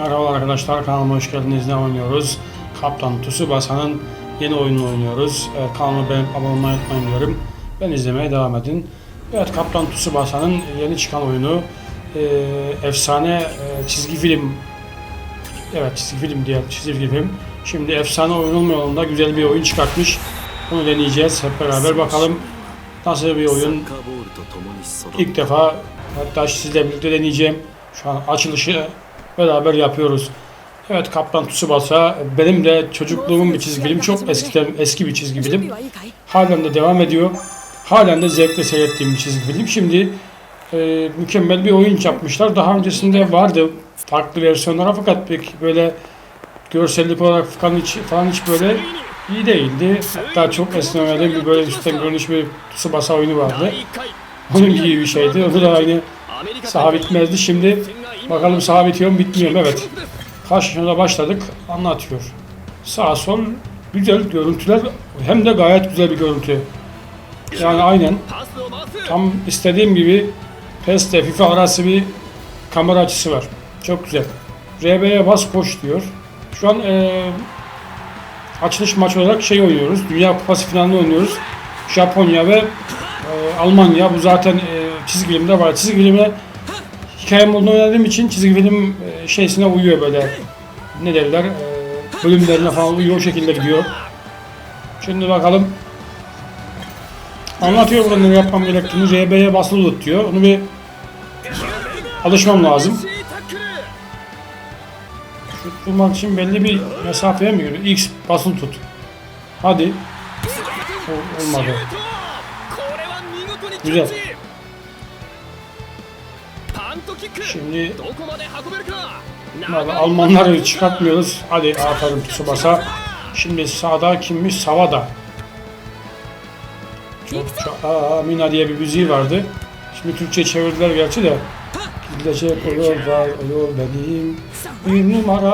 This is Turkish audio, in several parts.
Merhaba arkadaşlar kanalıma hoş geldiniz. Ne oynuyoruz? Kaptan Tsubasa'nın yeni oyununu oynuyoruz. Ee, kanalıma beğenip abone olmayı unutmayın diyorum. Ben izlemeye devam edin. Evet Kaptan Tsubasa'nın yeni çıkan oyunu e, efsane e, çizgi film Evet çizgi film diye çizgi film. Şimdi efsane oyun olma yolunda güzel bir oyun çıkartmış. Bunu deneyeceğiz hep beraber bakalım nasıl bir oyun. İlk defa hatta sizle birlikte deneyeceğim. Şu an açılışı beraber yapıyoruz. Evet Kaptan Tsubasa benim de çocukluğumun bir çizgi. Çok eskiden eski bir çizgi. Halen de devam ediyor. Halen de zevkle seyrettiğim bir çizgi. Şimdi e, mükemmel bir oyun yapmışlar. Daha öncesinde vardı farklı versiyonlara fakat pek böyle görsellik olarak falan hiç, falan hiç böyle iyi değildi. Hatta çok esnemeli bir böyle üstten görünüş bir Tsubasa oyunu vardı. Onun gibi bir şeydi. O da aynı saha bitmezdi. Şimdi bakalım saha bitiyor mu bitmiyor mu? Evet. Karşına başladık. Anlatıyor. Sağ sol güzel görüntüler hem de gayet güzel bir görüntü. Yani aynen tam istediğim gibi PES ile FIFA arası bir kamera açısı var. Çok güzel. RB'ye bas koş diyor. Şu an eee açılış maçı olarak şey oynuyoruz. Dünya Kupası finalini oynuyoruz. Japonya ve e, Almanya. Bu zaten e, çizgi filmde var. Çizgi filmde hikaye modunu oynadığım için çizgi film e, şeysine uyuyor böyle. Ne derler? E, bölümlerine falan uyuyor. O şekilde gidiyor. Şimdi bakalım. Anlatıyor burada ne yapmam gerektiğini. RB'ye basılı tut diyor. Onu bir alışmam lazım. Şut bulmak için belli bir mesafeye mi giriyor? X basılı tut. Hadi. O- olmadı. Güzel. Şimdi Abi Almanları çıkartmıyoruz. Hadi aferin Tsubasa. Şimdi sağda kimmiş? Savada. Çok çok Aa, Mina diye bir müziği vardı. Şimdi Türkçe çevirdiler gerçi de. Gidecek yol var, yol benim. Bir numara.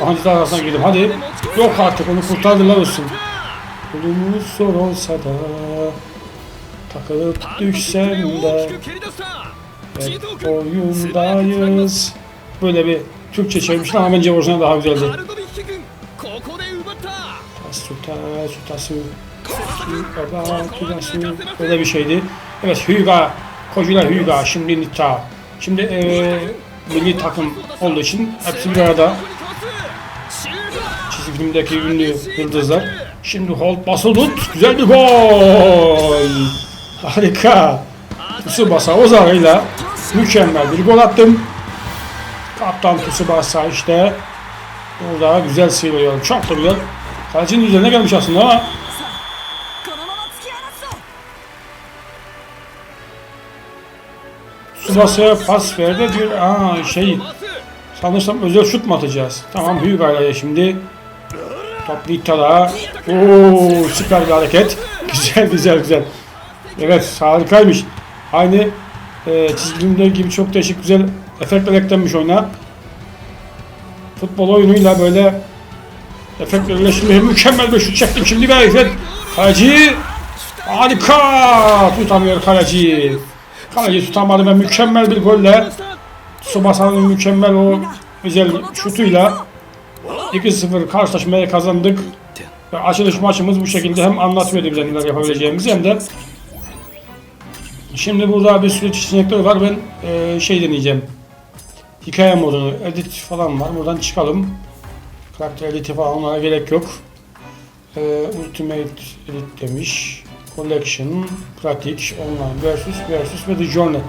Hancılar arasına girdim. Hadi. Yok artık onu kurtardılar olsun. Yolumuz zor olsa da takılıp düşsem de hep oyundayız. Böyle bir Türkçe çevirmişler ama bence orijinal daha güzeldi. Suta, sutasu, tutasu, böyle bir şeydi. Evet, Hyuga, Kojira Hyuga, şimdi Nita. Şimdi eee milli takım olduğu için hepsi bir arada. Çizgi filmdeki ünlü yıldızlar. Şimdi hold basılı tut. Güzel bir gol. Harika. Tsubasa Ozar'ıyla mükemmel bir gol attım. Kaptan Tsubasa işte burada güzel sıyrılıyor. Çok da güzel. Kalecinin üzerine gelmiş aslında ama Tsubasa'ya pas verdi. Bir aa, şey sanırsam özel şut mu atacağız? Tamam büyük aileye şimdi. Top Nitta'da. Ooo süper bir hareket. Güzel güzel güzel. Evet harikaymış. Aynı e, çizgi filmler gibi çok değişik güzel efektler eklenmiş oyuna. Futbol oyunuyla böyle efektlerle şimdi mükemmel bir şut çektim şimdi bir hareket. Kaleci harika tutamıyor kaleci. Kaleci tutamadı ve mükemmel bir golle Tsubasa'nın mükemmel o güzel şutuyla 2-0 karşılaşmayı kazandık. Açılış maçımız bu şekilde hem anlatıyordu bize neler yapabileceğimizi hem de Şimdi burada bir sürü seçenekler var. Ben e, şey deneyeceğim. Hikaye modunu, edit falan var. Buradan çıkalım. Karakter editi falan onlara gerek yok. E, Ultimate edit demiş. Collection, pratik, online, versus, versus ve the journey.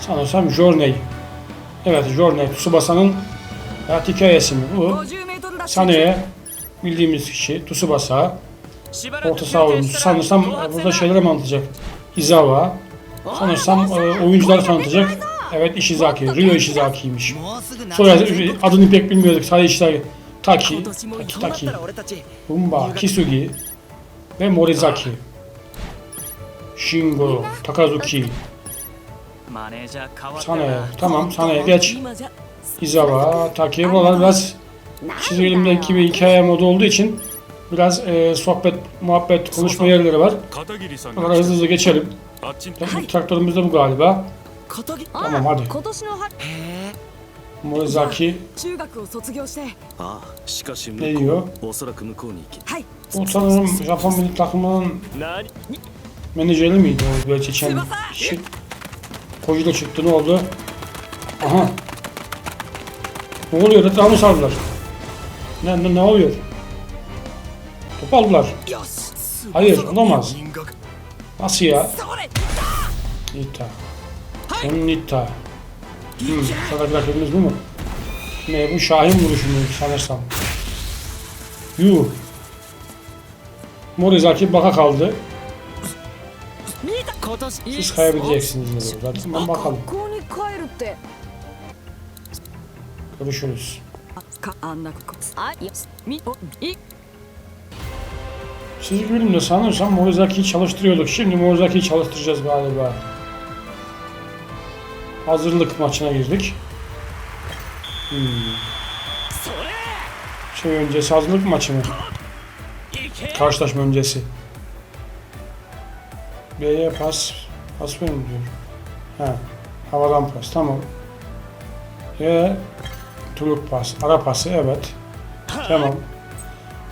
Sanırsam journey. Evet journey. Tsubasa'nın hayat hikayesi mi bu? Sane'ye bildiğimiz kişi Tsubasa. Orta saha oyuncusu. Sanırsam burada şeyleri mi anlatacak? Izawa, Sanırsam e, oyuncular tanıtacak. Evet Ishizaki. Ryo Ishizaki'ymiş. Sonra adını pek bilmiyorduk. Sadece Ishizaki. Taki, Taki, Taki, Bumba, Kisugi ve Morizaki. Shingo, Takazuki. Sanae, tamam Sanae geç. Izawa, Taki. Buralar biraz çizgilimdeki bir hikaye modu olduğu için Biraz e, sohbet, muhabbet, konuşma yerleri var. Onlara hızlı hızlı geçelim. Bizim traktörümüz de bu galiba. Tamam hadi. Mozaki ne diyor? Bu sanırım Japon milli takımının menajeri miydi o böyle çeçen kişi? Kocu da çıktı ne oldu? Aha. Ne oluyor? Etrafı sardılar. Ne, ne, ne oluyor? aldılar. Hayır olamaz. Nasıl ya? Nita. Hem Nita. Hmm, şuradaki rakibimiz bu mu? Ne bu Şahin vuruşunu sanırsam. Yuh. Morizaki baka kaldı. Siz kaybedeceksiniz dedi. Zaten bakalım. Görüşürüz. Şey Siz bölümde sanırsam Morizaki'yi çalıştırıyorduk. Şimdi Morizaki'yi çalıştıracağız galiba. Hazırlık maçına girdik. Hmm. Şey öncesi hazırlık maçı mı? Karşılaşma öncesi. B'ye pas. Pas verin diyor. Ha. Havadan pas. Tamam. E Tuluk pas. Ara pası evet. Tamam.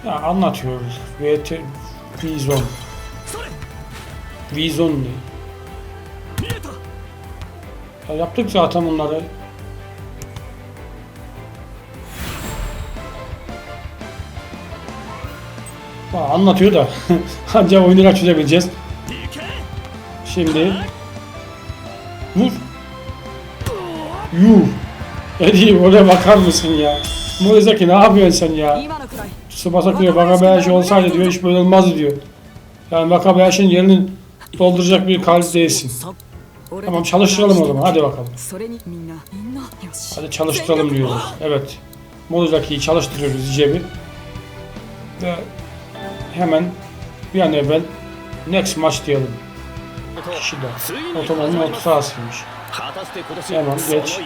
Ya anlatıyoruz. VT Vizon. Vizon ne? Ya yaptık zaten bunları. Ha, anlatıyor da ancak oyunu çözebileceğiz. Şimdi vur. Yuh. Eddie oraya bakar mısın ya? Morizaki ne yapıyorsun sen ya? Su bakıyor. Baka Bayaşı olsaydı diyor iş böyle olmazdı diyor. Yani Baka Bayaşı'nın yerini dolduracak bir kalp değilsin. Tamam çalıştıralım o zaman. Hadi bakalım. Hadi çalıştıralım diyoruz. Evet. Mozaki'yi çalıştırıyoruz cebi. Ve hemen bir an evvel next maç diyelim. Kişi Kişide. Otomanın orta sahasıymış. Hemen geç.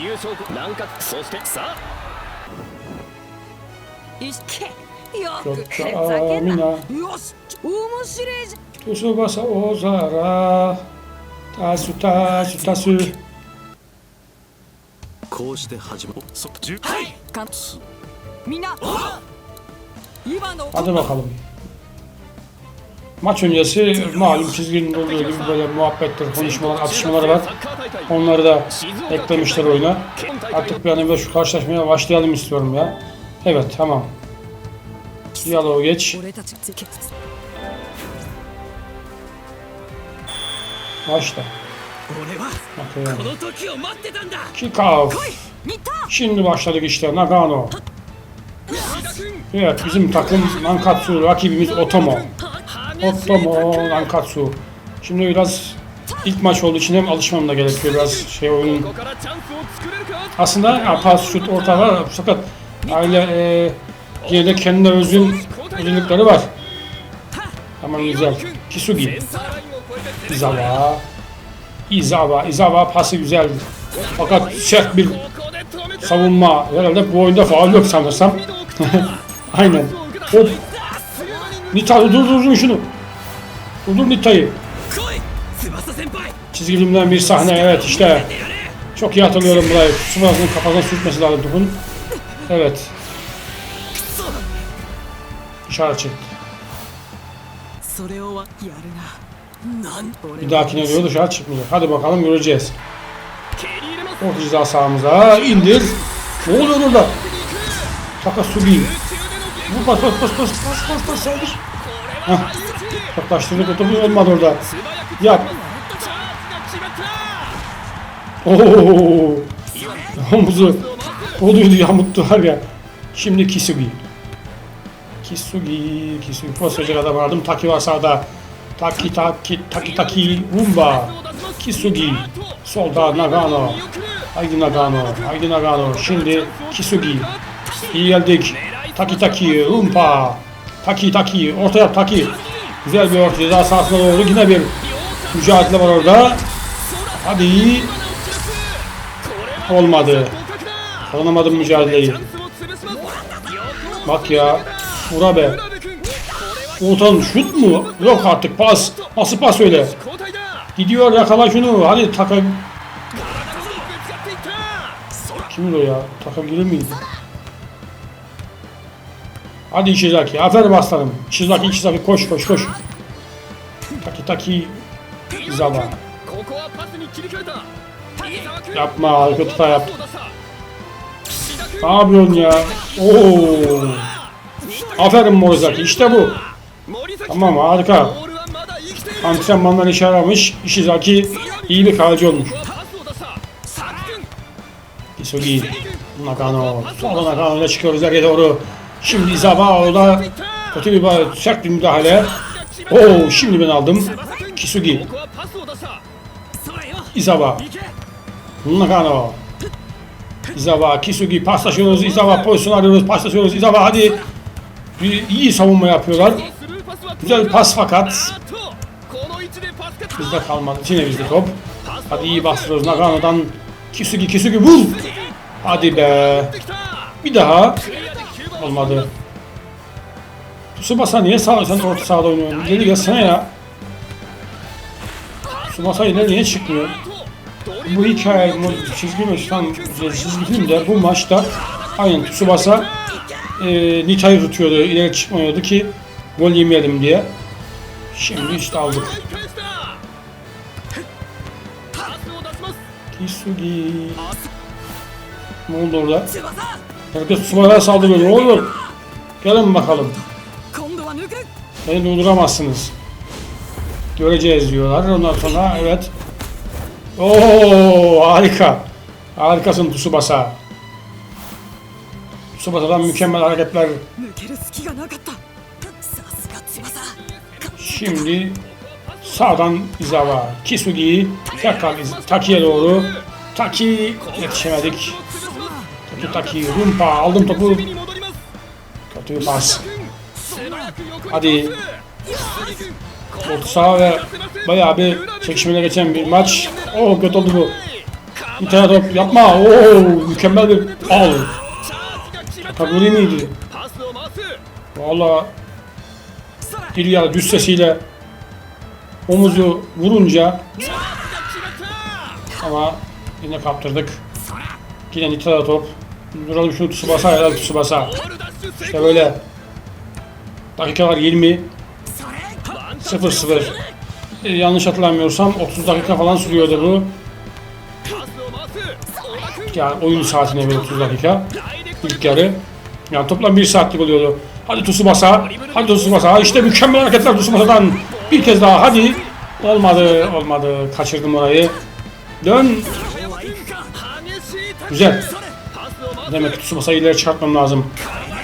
して今年いやまあそのゲッチ優勝南葛そしてさあいけよちょっとくふざけんなみんなよし面白いじ Tsubasa Ozara. Tasu tasu tasu. こうして始まるそ十ゃんかんみんな今の Hadi bakalım. Maç öncesi malum çizginin olduğu gibi böyle muhabbetler, konuşmalar, atışmalar var. サッカー大会 Onları da eklemişler oyuna. Artık bir an evvel şu karşılaşmaya başlayalım istiyorum ya. Evet tamam. Yalova geç. Başla. Kick. Şimdi başladık işte Nagano. Evet bizim takım Nankatsu rakibimiz Otomo. Otomo Nankatsu. Şimdi biraz ilk maç olduğu için hem alışmam da gerekiyor biraz şey oyunun. Aslında ya, pas şut ortalar fakat aile e, Yine de kendine özgün özellikleri var. Tamam güzel. Kisugi. Izawa. Izawa. Izawa pası güzeldi. Fakat sert bir savunma. Herhalde bu oyunda faal yok sanırsam. Aynen. Hop. Nita dur dur dur şunu. Durdur Nita'yı. Çizgi filmden bir sahne evet işte. Çok iyi hatırlıyorum burayı. Tsubasa'nın kafasına sürtmesi lazım Dukun. Evet. Çağır. Bir dahakine göre dışarı çıkmayacak. Hadi bakalım göreceğiz. Orta ceza sahamıza indir. Ne oluyor orada? Takasugi. Bu pas pas pas pas pas pas pas saldır. Hah. Taklaştırdık o topu olmadı orada. Yap. Oo. Omuzu. O duydu yamuttu var ya. Şimdi Kisugi. Kisugi, Kisugi. Postacılara vardım. Taki var sağda. Taki taki taki taki. Umba. Kisugi. Solda Nagano. Haydi Nagano. Haydi Nagano. Şimdi Kisugi. İyi geldik. Taki taki. Umpa. Taki taki. Ortaya taki. Güzel bir orta ceza sahasına doğru. Yine bir mücadele var orada. Hadi. Olmadı. Kazanamadım mücadeleyi. Bak ya. Vura be. Ortadan şut mu? Yok artık pas. Nasıl pas öyle? Gidiyor yakala şunu. Hadi taka. Kim o ya? Taka girir miydi? Hadi Ishizaki. Aferin aslanım. Ishizaki, Ishizaki koş koş koş. Taki taki. Zaba. Yapma. Harika tutar yaptı. Ne yapıyorsun ya? Oo. Aferin Morizaki işte bu. Tamam harika. Antrenmandan işe yaramış. Ishizaki iyi bir kaleci olmuş. Kisugi. Nakano. Sonra Nakano'da çıkıyoruz ileriye doğru. Şimdi Izabao'da kötü bir sert bir müdahale. Oo şimdi ben aldım. Kisugi. Izaba. Nakano. Izawa, Kisugi paslaşıyoruz. Izawa pozisyon arıyoruz. Paslaşıyoruz. Izawa hadi. Bir iyi savunma yapıyorlar. Güzel bir pas fakat bizde kalmadı. Yine bizde top. Hadi iyi bastırıyoruz. Nagano'dan Kisugi Kisugi vur. Hadi be. Bir daha. Olmadı. Tsubasa niye sağ, sen orta sahada oynuyorsun? Geri gelsene ya. Tsubasa ile niye çıkmıyor? Bu hikaye, bu çizgi maçtan çizgi film de bu maçta aynen Tsubasa e, Nita'yı tutuyordu, ileri çıkmıyordu ki gol yemeyelim diye. Şimdi işte aldık. Kisugi. Ne oldu orada? Herkes Tsubara saldırıyor. Ne olur? Gelin bakalım. Beni durduramazsınız. Göreceğiz diyorlar. Ondan sonra evet. Oo harika. Harikasın Tsubasa. basa. Tsubasa'dan mükemmel hareketler. Şimdi sağdan Izawa. Kisugi'yi tekrar Taki'ye doğru. Taki yetişemedik. Kötü Taki. Rumpa aldım topu. Kötü pas. Hadi. Orta saha ve bayağı bir çekişmeye geçen bir maç. Oh kötü oldu bu. İnternet top yapma. Oo mükemmel bir al. Takuri miydi? Valla İlya düz sesiyle omuzu vurunca ama yine kaptırdık. Yine Nita'da top. Duralım şunu Tsubasa helal Tsubasa. İşte böyle. Dakikalar 20. 0-0. Ee, yanlış hatırlamıyorsam 30 dakika falan sürüyordu bu. Yani oyun saatine 30 dakika ilk yarı. Yani toplam bir saatlik oluyordu. Hadi Tsubasa, hadi Tsubasa. İşte mükemmel hareketler Tsubasa'dan. Bir kez daha hadi. Olmadı, olmadı. Kaçırdım orayı. Dön. Güzel. Demek ki Tsubasa'yı ileri çıkartmam lazım.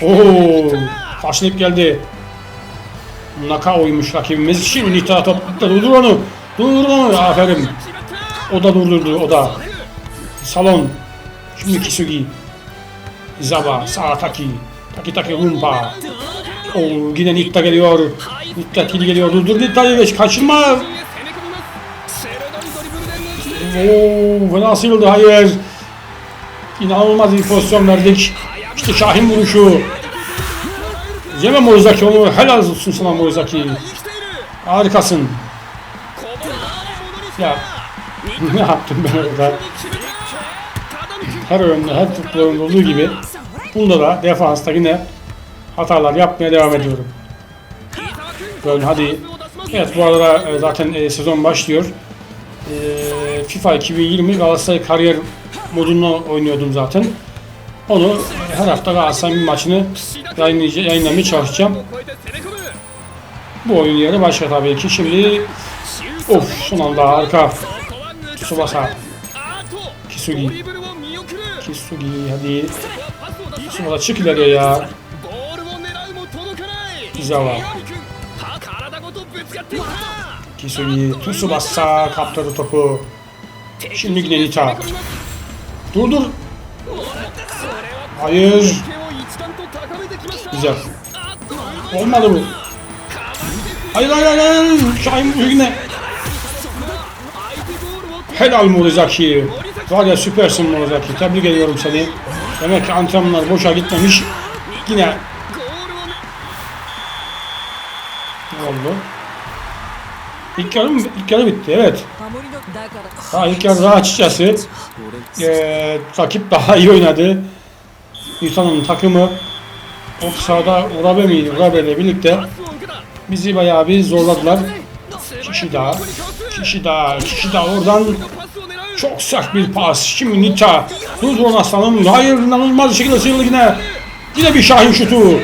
Oo, karşılayıp geldi. Naka Nakao'ymuş rakibimiz. Şimdi Nita topla durdur onu. Durdur onu. Aferin. O da durdurdu, o da. Salon. Şimdi Kisugi. Zaba, Saataki, Takitaki Rumpa. O yine Nitta geliyor. Nitta Tili geliyor. Durdur Nitta Yeveş. Kaçırma. Oo, fena sıyrıldı. Hayır. İnanılmaz bir pozisyon verdik. İşte Şahin vuruşu. Yeme Morizaki onu. Helal olsun sana Morizaki. Harikasın. Ya ne yaptım ben orada? Her oyunda, her futbol oyunda olduğu gibi Bunda da defansta yine hatalar yapmaya devam ediyorum. Böyle hadi. Evet bu arada e, zaten e, sezon başlıyor. E, FIFA 2020 Galatasaray kariyer modunda oynuyordum zaten. Onu her hafta Galatasaray'ın bir maçını yayınlamaya çalışacağım. Bu oyun yeri başka tabii ki. Şimdi of son anda arka Tsubasa Kisugi Kisugi hadi Sumola çık ileriye ya. Izawa. Kisugi Tsubasa kaptırdı topu. Şimdi Nenita. Dur dur. Hayır. Güzel. Olmadı bu. Hayır hayır hayır. Şahin bu yine. Helal Morizaki. Var ya süpersin Morizaki. Tebrik ediyorum seni. Demek ki antrenmanlar boşa gitmemiş. Yine ne oldu? İlk yarı, mı? İlk yarı bitti evet. Ha, ilk yarı daha açıkçası ee, takip daha iyi oynadı. İnsanın takımı o sahada Urabe miydi? Urabe ile birlikte bizi bayağı bir zorladılar. Kişi daha kişi daha, kişi daha oradan çok sert bir pas. Şimdi Nita. Durdurun aslanım. Hayır inanılmaz bir şekilde sıyrıldı yine. Yine bir Şahin şutu.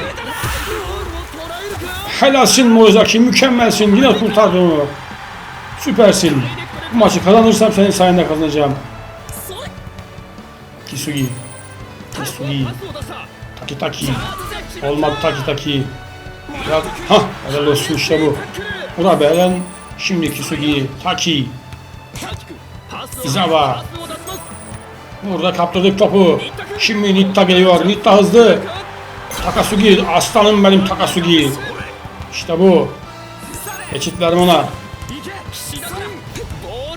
Helalsin Moizaki mükemmelsin. Yine kurtardı onu. Süpersin. Bu maçı kazanırsam senin sayende kazanacağım. Kisugi. Kisugi. Taki taki. Olmadı taki taki. Ya, hah. Helal olsun işte bu. Buna beren Şimdi Kisugi, Taki, Izawa. Burada kaptırdık topu. Şimdi Nitta geliyor. Nitta hızlı. Takasugi. Aslanım benim Takasugi. İşte bu. Geçit verme ona.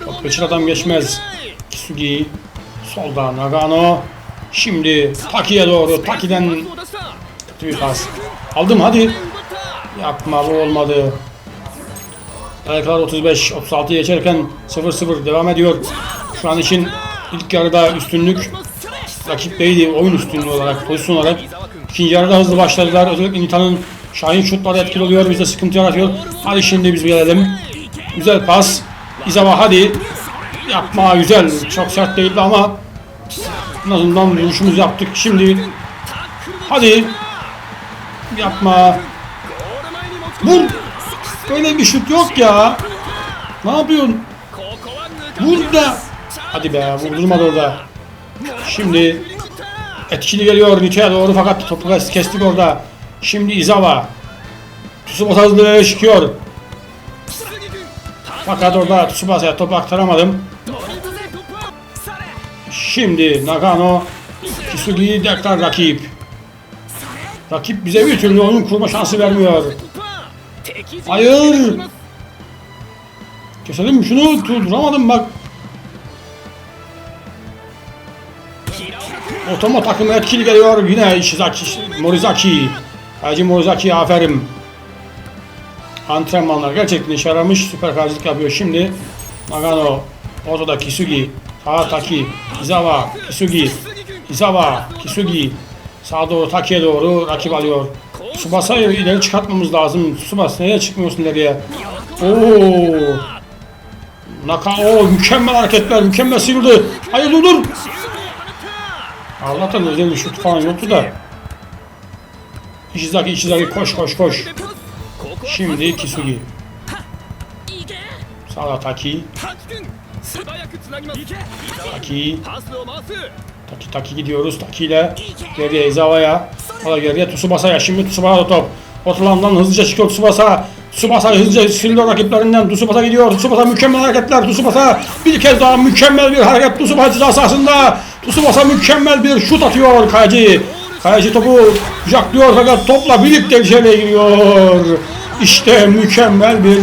Top geçir adam geçmez. Kisugi. Solda Nagano. Şimdi Taki'ye doğru. Taki'den kötü bir pas. Aldım hadi. Yapma bu olmadı. Ayaklar 35, 36 geçerken 0-0 devam ediyor. Şu an için ilk yarıda üstünlük rakipteydi oyun üstünlüğü olarak, pozisyon olarak. İkinci yarıda hızlı başladılar. Özellikle Nita'nın Şahin şutları etkili oluyor. Bize sıkıntı yaratıyor. Hadi şimdi biz gelelim. Güzel pas. İzama hadi. Yapma güzel. Çok sert değildi ama en azından vuruşumuzu yaptık. Şimdi hadi yapma. Vur. Böyle bir şut yok ya. Ne yapıyorsun? Vur. Hadi be vurdurmadı orada. Şimdi etkili geliyor Nietzsche'ye doğru fakat topu kestik orada. Şimdi İzawa. Tsubasa hızlı çıkıyor. Fakat orada Tsubasa'ya topu aktaramadım. Şimdi Nagano Kisugi'yi tekrar rakip. Rakip bize bir türlü onun kurma şansı vermiyor. Hayır. Keselim şunu durduramadım bak. Otomo takımı etkili geliyor yine Ishizaki, Morizaki. Hacı Morizaki aferin. Antrenmanlar gerçekten işe yaramış. Süper karşılık yapıyor şimdi. Nagano, ortada Kisugi, Tahataki, Izawa, Kisugi, Izawa, Kisugi. Sağa doğru Taki'ye doğru rakip alıyor. Şu ileri çıkartmamız lazım. Su bas çıkmıyorsun nereye? Oo. Naka o mükemmel hareketler, mükemmel sıyrıldı. Hayır dur dur. Allah'tan özel bir şut falan yoktu da. İşizaki İşizaki koş koş koş. Şimdi Kisugi. Sağda Taki. Taki. Taki Taki gidiyoruz. Taki ile geriye Izawa'ya. O da geriye Tsubasa'ya. Şimdi Tsubasa top. Ortalandan hızlıca çıkıyor Tsubasa. Tsubasa hızlıca siliyor rakiplerinden. Tsubasa gidiyor. Tsubasa mükemmel hareketler. Tsubasa bir kez daha mükemmel bir hareket. Tsubasa ceza sahasında. Tsubasa mükemmel bir şut atıyor Kayaci. Kayaci topu kucaklıyor fakat topla birlikte içeriye giriyor. İşte mükemmel bir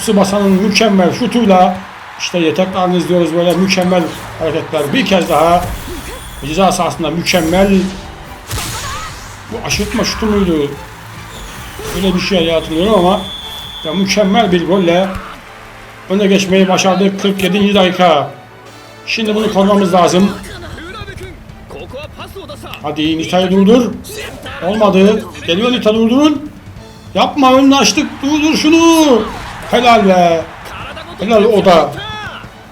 Tsubasa'nın mükemmel şutuyla işte tekrarını izliyoruz böyle mükemmel hareketler. Bir kez daha Ceza sahasında mükemmel bu aşırtma şutu muydu? Öyle bir şey hatırlıyorum ama ya mükemmel bir golle öne geçmeyi başardık 47. dakika. Şimdi bunu korumamız lazım. Hadi Nita'yı durdur. Olmadı. Geliyor Nita durdurun. Yapma önünü açtık. Durdur şunu. Helal be. Helal o da.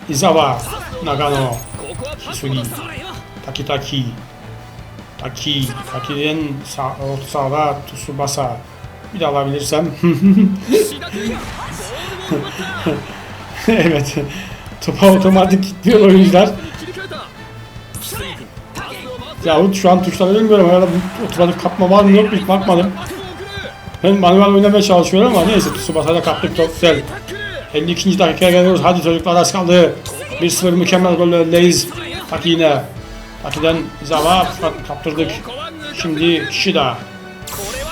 Izawa. Nagano. Hisugi. Taki Taki. Taki. Taki'den sağ, orta sağda Tsubasa. Bir de alabilirsem. evet. Topa otomatik gitmiyor oyuncular. Yahut şu an tuşları bilmiyorum. Herhalde otomatik kapma var mı yok mu hiç bakmadım. Ben manuel oynamaya çalışıyorum ama neyse Tsubasa ile kaptık çok güzel. 52. dakikaya geliyoruz. Hadi çocuklar az kaldı. 1-0 mükemmel golle öndeyiz. Bak yine Akiden Zava kaptırdık. Şimdi Shida.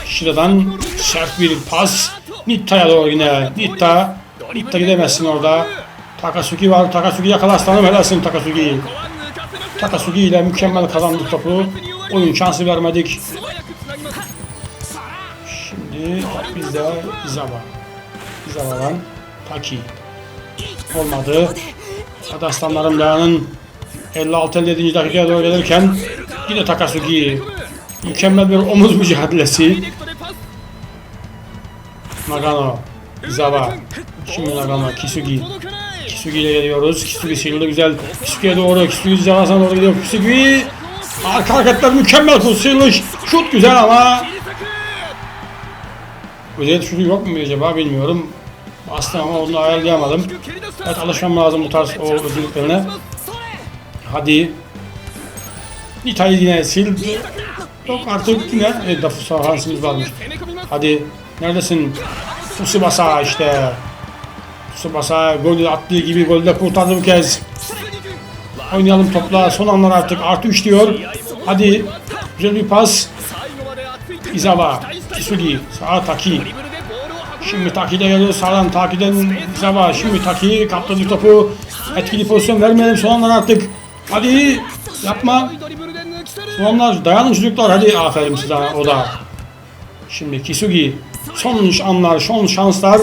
Shida'dan sert bir pas. Nitta'ya doğru yine. Nitta. Nitta gidemezsin orada. Takasugi var. Takasugi yakala aslanım helalsin Takasugi. Takasugi ile mükemmel kazandık topu. Oyun şansı vermedik. Şimdi bizde Zava. Zava'dan Taki. Olmadı. Hadi aslanlarım dayanın. 56-57. dakikaya doğru gelirken yine Takasugi. Mükemmel bir omuz mücadelesi. Nagano. Izawa. Şimdi Nagano. Kisugi. Kisugi ile geliyoruz. Kisugi sıyrıldı güzel. Kisugi'ye doğru. Kisugi Izawa'sına doğru gidiyor. Kisugi. Arka hareketler mükemmel bu sıyrılış. Şut güzel ama. Özel şutu yok mu acaba bilmiyorum. Aslında ama onu ayarlayamadım. Evet alışmam lazım bu tarz o özelliklerine. Hadi. İtalya yine sil. Yok artık yine e, Dafusa Hans'ımız varmış. Hadi neredesin? Fusi basa işte. Fusi basa golü attığı gibi golü de kurtardı bu kez. Oynayalım topla. Son anlar artık. Artı 3 diyor. Hadi. Güzel bir pas. Izawa. Kisugi. Sağa Taki. Şimdi Taki'de geliyor. Sağdan Taki'den Izawa. Şimdi Taki kaptırdı topu. Etkili pozisyon vermeyelim. Son anlar artık. Hadi yapma. Sonlar dayanın çocuklar hadi aferin size o da. Şimdi Kisugi son anlar son şanslar.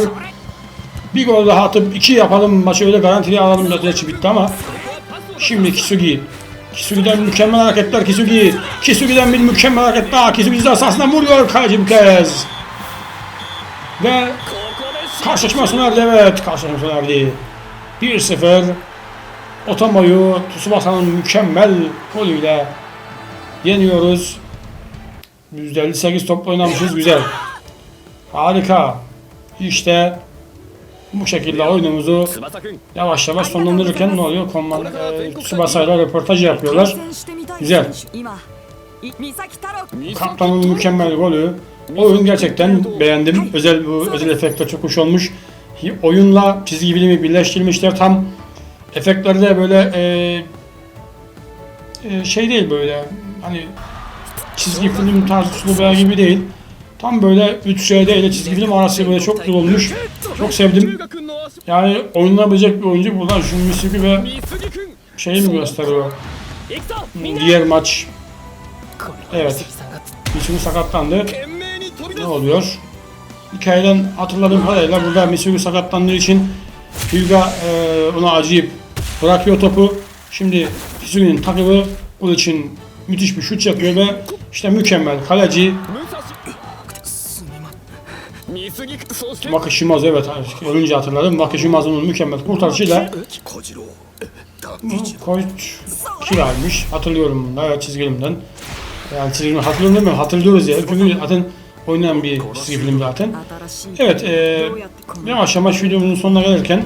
Bir gol daha atıp iki yapalım maçı öyle garantili alalım Latileci bitti ama. Şimdi Kisugi. Kisugi'den mükemmel hareketler Kisugi. Kisugi'den bir mükemmel hareket daha. Kisugi de aslında vuruyor kaleci kez. Ve karşılaşma sona erdi evet karşılaşma sona erdi. 1-0 Otomo'yu Tsubasa'nın mükemmel golüyle yeniyoruz. %58 top oynamışız. Güzel. Harika. İşte bu şekilde oyunumuzu yavaş yavaş sonlandırırken ne oluyor? Komman, e, Tsubasa'yla röportaj yapıyorlar. Güzel. Kaptanın mükemmel golü. Oyun gerçekten beğendim. Özel bu özel efektler çok hoş olmuş. Oyunla çizgi bilimi birleştirmişler. Tam Efektleri de böyle e, e, şey değil böyle hani çizgi film tarzı sulu gibi değil. Tam böyle 3 ile çizgi film arası böyle çok güzel olmuş. Çok sevdim. Yani oynanabilecek bir oyuncu buradan şu Misuki ve şeyi mi gösteriyor? Hmm, diğer maç. Evet. Misuki sakatlandı. Ne oluyor? Hikayeden hatırladığım kadarıyla burada Misuki sakatlandığı için Hyuga e, ona acıyıp Bırakıyor topu. Şimdi Hisugi'nin takımı bunun için müthiş bir şut yapıyor ve işte mükemmel kaleci Makışimaz evet ölünce hatırladım. Makışimaz'ın mükemmel kurtarışıyla Koç kiraymış. Hatırlıyorum bunu. Evet çizgi. Yani çizgi film hatırlıyorum demiyorum. Hatırlıyoruz ya. Çünkü zaten oynayan bir çizgi film zaten. Evet. E, yavaş yavaş videomuzun sonuna gelirken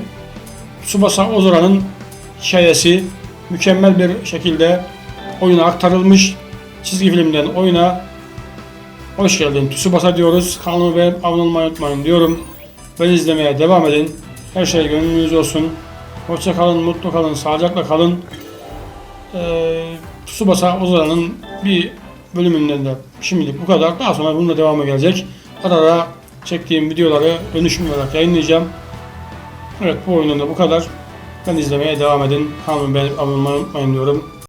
Subasa Ozora'nın hikayesi mükemmel bir şekilde oyuna aktarılmış. Çizgi filmden oyuna hoş geldin Tsubasa diyoruz. Kanalıma beğenip abone olmayı unutmayın diyorum. Beni izlemeye devam edin. Her şey gönlünüzce olsun. Hoşça kalın, mutlu kalın, sağlıcakla kalın. Ee, Tsubasa Ozora'nın bir bölümünden de şimdilik bu kadar. Daha sonra bununla devamı gelecek. Ara ara çektiğim videoları dönüşüm olarak yayınlayacağım. Evet bu oyunun da bu kadar. Ben izlemeye devam edin. Beğenip abone olmayı unutmayın diyorum.